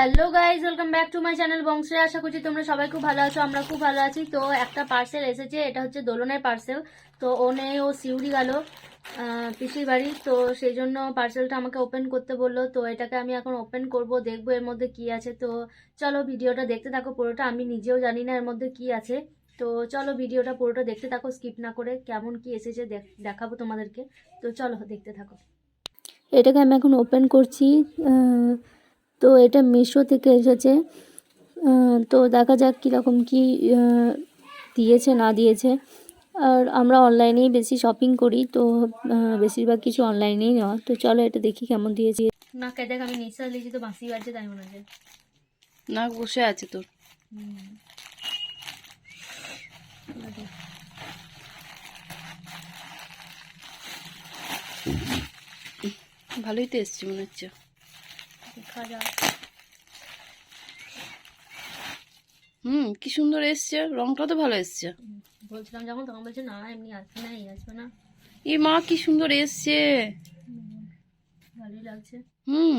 Hello guys welcome back to my channel বংশে আশা করছি তোমরা সবাই খুব ভালো আছো, আমরা খুব ভালো আছি। তো একটা পার্সেল এসেছে, এটা হচ্ছে দোলনের পার্সেল তো ও নেই, ও সিউড়ি গেল পিসির বাড়ি। তো সেই জন্য পার্সেলটা আমাকে ওপেন করতে বলল। তো এটাকে আমি এখন ওপেন করব, দেখব এর মধ্যে কি আছে। তো চলো ভিডিওটা দেখতে থাকো পুরোটা, আমি নিজেও জানি না এর মধ্যে কি আছে। তো চলো ভিডিওটা পুরোটা দেখতে থাকো স্কিপ না করে কেমন কি এসেছে দেখ- দেখাবো তোমাদেরকে। তো চলো দেখতে থাকো। এটাকে আমি এখন ওপেন করছি তো এটা মিশো থেকে এসেছে। তো দেখা যাক কীরকম কী দিয়েছে না দিয়েছে। আর আমরা অনলাইনেই বেশি শপিং করি তো বেশিরভাগ কিছু অনলাইনেই নেওয়া। তো চলো এটা দেখি কেমন দিয়েছি। না কে দেখ আমি নিশ্বাস লিখি তো বাঁশি বাজছে তাই মনে হচ্ছে। নাক বসে আছে তোর ভালোই তো এসছে মনে হচ্ছে। দেখা হুম কি সুন্দর এসছে। রংটা তো ভালো এসছে। বলছিলাম যখন তখন বলছে না এমনি আসবে না এই আসবে না। এ মা কি সুন্দর এসছে। ভালোই লাগছে। হুম